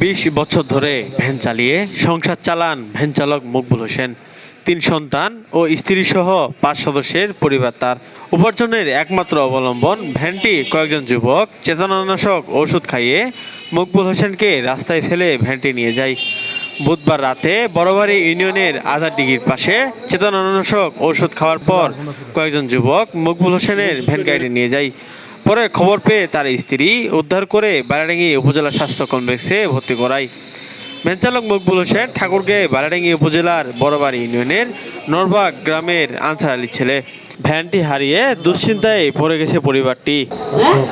বিশ বছর ধরে ভ্যান চালিয়ে সংসার চালান ভ্যান চালক মকবুল হোসেন। তিন সন্তান ও স্ত্রী সহ পাঁচ সদস্যের পরিবার তার উপার্জনের একমাত্র অবলম্বন। ভ্যানটি কয়েকজন যুবক চেতনানাশক ওষুধ খাইয়ে মকবুল হোসেনকে রাস্তায় ফেলে ভ্যানটি নিয়ে যায়। বুধবার রাতে বড়বাড়ি ইউনিয়নের আজাদ ডিগির পাশে চেতনানাশক ওষুধ খাওয়ার পর কয়েকজন যুবক মকবুল হোসেনের ভ্যান গাড়ি নিয়ে যায়। পরে খবর পেয়ে তার স্ত্রী উদ্ধার করে বারাডাঙ্গি উপজেলা স্বাস্থ্য কমপ্লেক্সে ভর্তি করায় ভ্যানচালক মকবুল হোসেন ঠাকুরকে বারাডাঙ্গি উপজেলার বড়বাড়ি ইউনিয়নের নরবাগ গ্রামের আনসার আলীর ছেলে ভ্যানটি হারিয়ে দুশ্চিন্তায় পড়ে গেছে পরিবারটি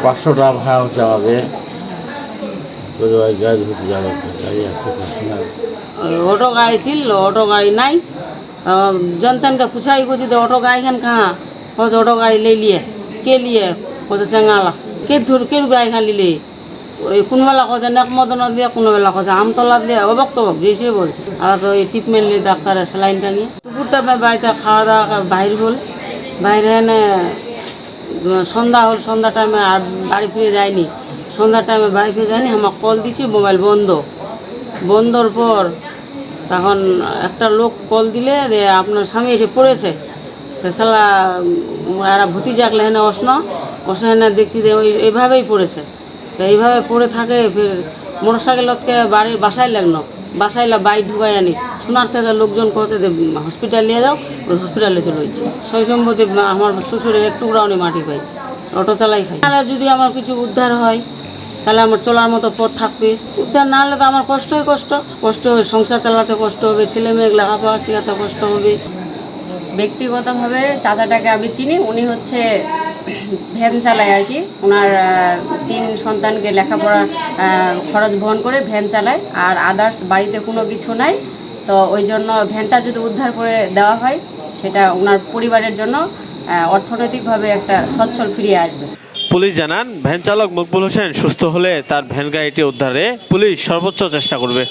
পাঁচশো টাকা ভাড়া হচ্ছে আমাদের ওই ওই গাড়ি ধরতে যাওয়ার গাড়ি আসতে পারছি না ऑटो गाड़ी चिल ऑटो गाड़ी नहीं तो जनतन का पूछा ही कुछ तो ऑटो गाड़ी खान कहाँ खोज ऑटो गाड़ी ले लिए के लिए কত চেঙালা কে ধর গাই খালিলে ওই কোনোবেলা কজে নেক মদনত দিয়ে কোনোবেলা কজে আমতলা দিয়ে অবক্ত বক যেসে বলছে। আর তো এই ট্রিটমেন্ট নিয়ে ডাক্তারে স্যালাইন টাঙিয়ে। দুপুরটা বাড়িতে খাওয়া দাওয়া বাইর হল। বাইরে এনে সন্ধ্যা হল, সন্ধ্যা টাইমে আর বাড়ি ফিরে যায়নি। সন্ধ্যা টাইমে বাড়ি ফিরে যায়নি, আমার কল দিচ্ছি মোবাইল বন্ধ। বন্ধর পর তখন একটা লোক কল দিলে আপনার স্বামী এসে পড়েছে। তো সালা এরা ভুতি জাগলে হেনে অসন অসে হেনে দেখছি যে ওই এইভাবেই পড়েছে। তো এইভাবে পড়ে থাকে, ফের মোটর সাইকেলকে বাড়ির বাসায় লাগল। বাসায় বাইক ঢুকাই আনি। সোনার থেকে লোকজন কতে হসপিটাল নিয়ে যাও, ওই হসপিটালে চলে যাচ্ছে। সেই আমার শ্বশুরের একটু গ্রাউন্ডে মাটি পাই অটো চালাই খাই তাহলে যদি আমার কিছু উদ্ধার হয়, তাহলে আমার চলার মতো পথ থাকবে। উদ্ধার না হলে তো আমার কষ্টই কষ্ট। কষ্ট হবে সংসার চালাতে কষ্ট হবে ছেলে মেয়ে লেখাপড়া শেখাতে কষ্ট হবে। ব্যক্তিগতভাবে চাচাটাকে আমি চিনি, উনি হচ্ছে ভ্যান চালায় আর কি। ওনার তিন সন্তানকে লেখাপড়া খরচ বহন করে ভ্যান চালায়, আর আদার্স বাড়িতে কোনো কিছু নাই। তো ওই জন্য ভ্যানটা যদি উদ্ধার করে দেওয়া হয়, সেটা ওনার পরিবারের জন্য অর্থনৈতিকভাবে একটা সচ্ছল ফিরিয়ে আসবে। পুলিশ জানান, ভ্যান চালক মকবুল হোসেন সুস্থ হলে তার ভ্যান গাড়িটি উদ্ধারে পুলিশ সর্বোচ্চ চেষ্টা করবে।